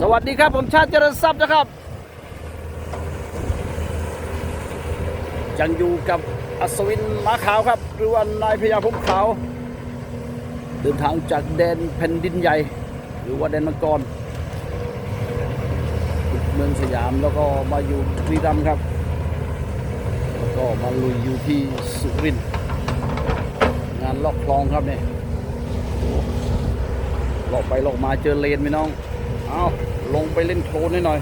สวัสดีครับ ผมชาติเจริญทรัพย์นะครับยังอยู่กับอัศวินมาขาวครับ หรือว่านายพญาพงขาว เดินทางจากแดนแผ่นดินใหญ่ หรือว่าแดนมังกรเมืองสยามแล้วก็มาอยู่บุรีรัมย์ครับ แล้วก็มาลุยอยู่ที่สุรินทร์งานลอกคลองครับเนี่ยลอกไปลอกมาเจอเลนไหมน้อง เอาลงไปเล่นโคลนให้หน่อย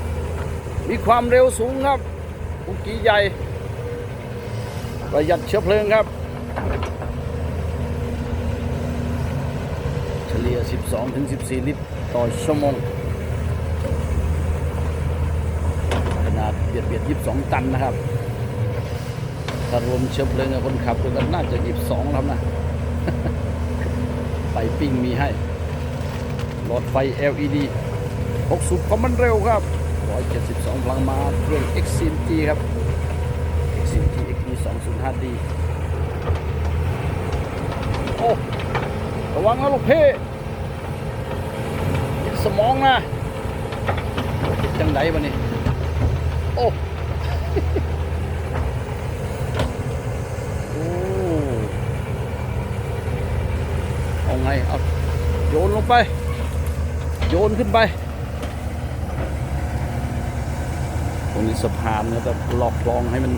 มีความเร็วสูงครับปุกกี้ใหญ่ ประหยัดเชื้อเพลิงครับ เฉลี่ย 12ถึง14 ลิตรต่อชั่วโมง ขนาดเบียดเบียด 22 ตันนะครับ ถ้ารวมเชื้อเพลิงกับคนขับก็น่าจะ 22 แล้วนะ ไปปิ้งมีให้ หลอดไฟ LED 6สูบความมันเร็วครับ 172พลังมาเครื่อง XCMG ครับ XCMG XD 205D โอ้ ระวังนะลูกเพ่สมองนะจังไดวะนี่โอ้เอาไง เอาโยนลงไป โยนขึ้นไป ต รงนี้สะพานเนี่ยแบบหลอกคลองให้มัน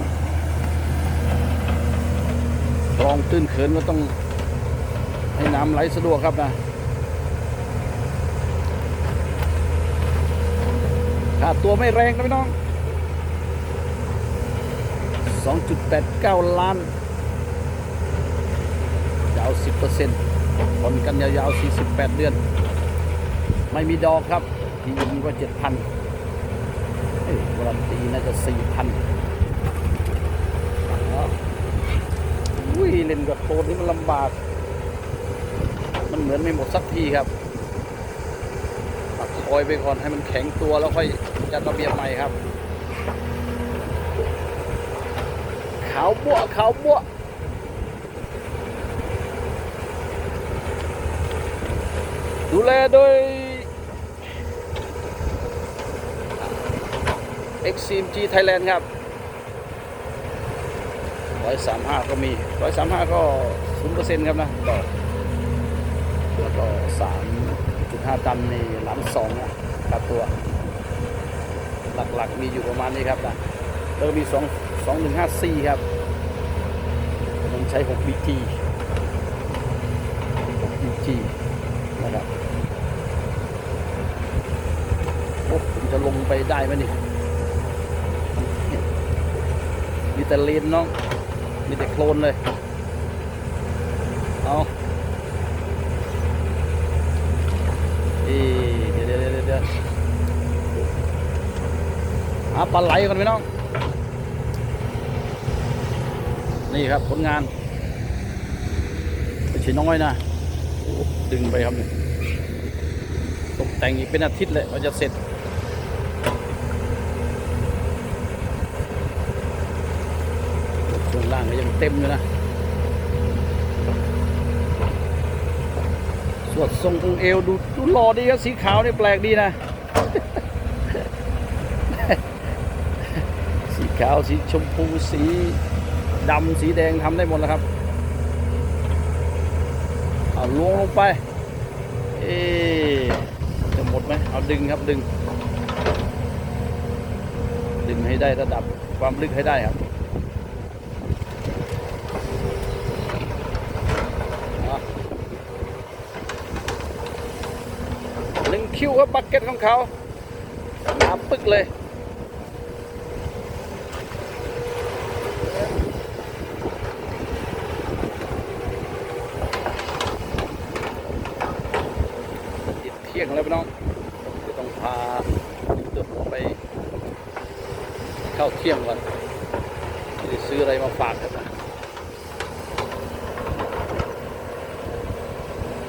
คลองตื้นเขินก็ต้องให้น้ำไหลสะดวกครับนะ ถ้าตัวไม่แรงนะพี่น้อง 2.89 ล้านยาว 10%ผ่อนกันยาวๆ 48 เดือน ไม่มีดอกครับ ที่ยิงก็ 7,000 วรันตีน่าจะ4,000อุ้ยเล่นกับโคลนนี่มันลำบาก มันเหมือนไม่หมดสักทีครับตักคอยไปก่อนให้มันแข็งตัวแล้วค่อยจัดระเบียบใหม่ครับ ขาวบัวขาวบัวดูแลโดย XCMG Thailand ครับ135ก็มี135ก็0%ครับนะดอแล้วก็3.5ตันในล้านสองนะค่าตัว หลักๆมีอยู่ประมาณนี้ครับนะแล้วก็มี2 2154ครับผมใช้6 BG 6 BG นะครับโอ้ผมจะลงไปได้ไหมนี่ มีแต่เลนน้อง มีแต่โคลนเลย เอาเอ๊ะเดี๋ยวเดี๋ยวเดี๋ยวเดี๋ยวหาปลาไหลก่อนพี่น้อง นี่ครับผลงานไม่ใช่น้อยนะ ดึงไปครับนี่ตกแต่งอีกเป็นอาทิตย์เลยเราจะเสร็จ ล่างก็ยังเต็มอยู่นะสวดทรงองเอวดูดูหล่อดีครับสีขาวนี่แปลกดีนะ สีขาวสีชมพูสีดำสีแดงทำได้หมดแล้วครับเอาลวงลงไป เอ๊ะจะหมดไหมเอาดึงครับดึง ดึงให้ได้ระดับความลึกให้ได้ครับอะ หนึ่ง คิวครับบักเก็ตของเขาหน้ำปึกเลยเที่ยงแล้วพี่น้องจะต้องพาเดินไป เข้าเที่ยงก่อนไม่ได้ซื้ออะไรมาฝากกันนะ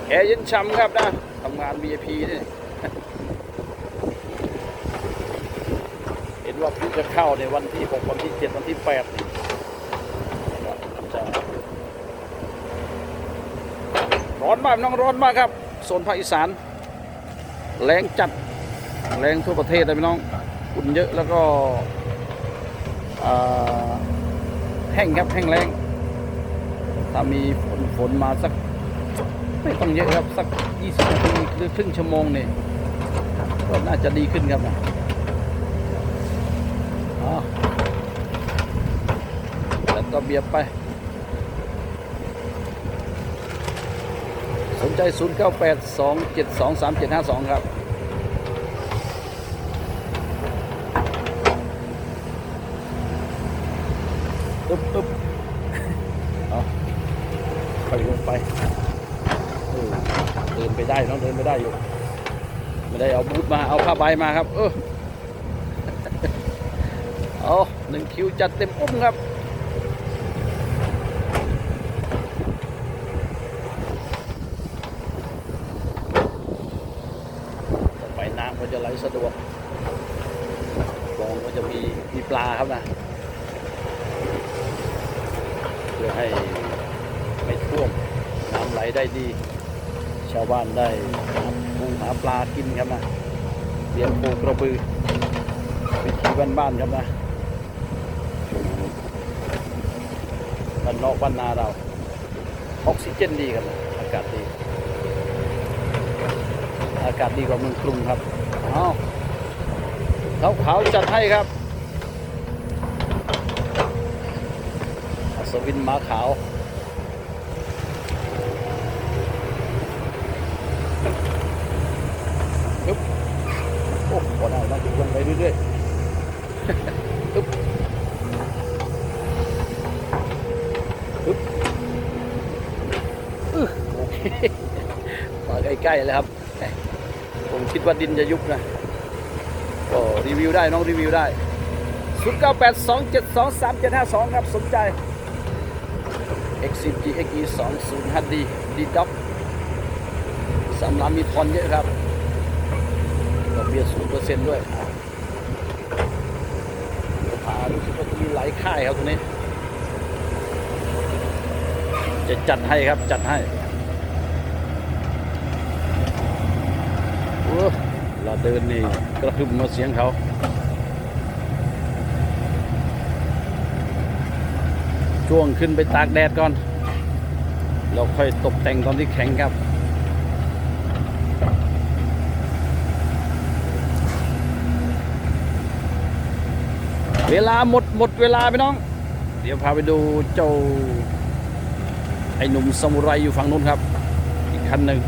แอร์เย็นช่ำครับนะทำงาน VIP นี่ เห็น ว่าพี่จะเข้าในวันที่ 6 วันที่ 7 วันที่8นี่จะร้อนมากน้องร้อนมากครับโซนภาคอีสานแรงจัดแรงทั่วประเทศเลยพี่น้องฝุ่นเยอะแล้วก็แห้งครับแห้งแรงถ้ามีฝนฝนมาสักไม่ต้องเยอะครับสัก 20นาทีหรือครึ่งชั่วโมงเนี่ยก็น่าจะดีขึ้นครับนะ แล้วก็เบียบไป สนใจ 098 272 3752 ครับปึ๊บปึ๊บเอาไปลงไปเออเดินไปได้น้องเดินไปได้อยู่ ไม่ได้เอาบูทมา เอาผ้าใบมาครับ เออ เอาหนึ่งคิวจัดเต็มอุ้มครับ ไปน้ำก็จะไหลสะดวกคลองก็จะมีมีปลาครับนะ เพื่อให้ไม่ท่วมน้ำไหลได้ดี ชาวบ้านได้ปูหาปลากินครับนะเลี้ยงปูกระบือวิถีบ้านๆครับนะ บ้านนอกบ้านนาเรา ออกซิเจนดีครันอากาศดี อากาศดีกว่าเมืองกรุงครับเอาเขาขาจัดให้ครับอัศวินมาขาวอึ๊บโอ้พอได้แล้วลงไปเรื่อยๆ อึ๊บอึ๊บอึ๊บโอเค มาใกล้ๆแล้วครับ ผมคิดว่าดินจะยุบนะก็รีวิวได้น้องรีวิวได้0 9 8 2 7 2 3 7 5 2ครับสนใจ X10 GXE 20 HD D Doc สำหรับมีทอนเยอะครับดอกเบี้ย0%ด้วยอะเดี๋ยพารู้สึกว่าจะมีหลายค่ายครับตรงนี้ จะจัดให้ครับจัดให้ โอ้ เราเดินนี่กระหึ่มมาเสียงเขาช่วงขึ้นไปตากแดดก่อน เราค่อยตกแต่งตอนที่แข็งครับ เวลาหมดหมดเวลาไปน้อง เดี๋ยวพาไปดูเจ้า ไอ้หนุ่มซามูไรอยู่ฝั่งนู้นครับ อีกคันหนึ่ง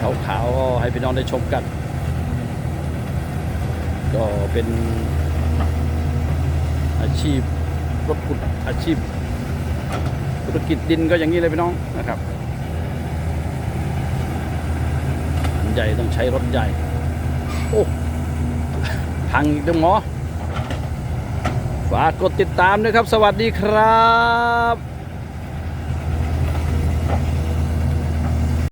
ขาวๆก็ให้พี่น้องได้ชมกัน ก็เป็นอาชีพรถขุดอาชีพธุรกิจดินก็อย่างนี้เลยพี่น้องนะครับใหญ่ต้องใช้รถใหญ่ โอ้พังอีกเด้อหมอฝากกดติดตามด้วยครับ สวัสดีครับ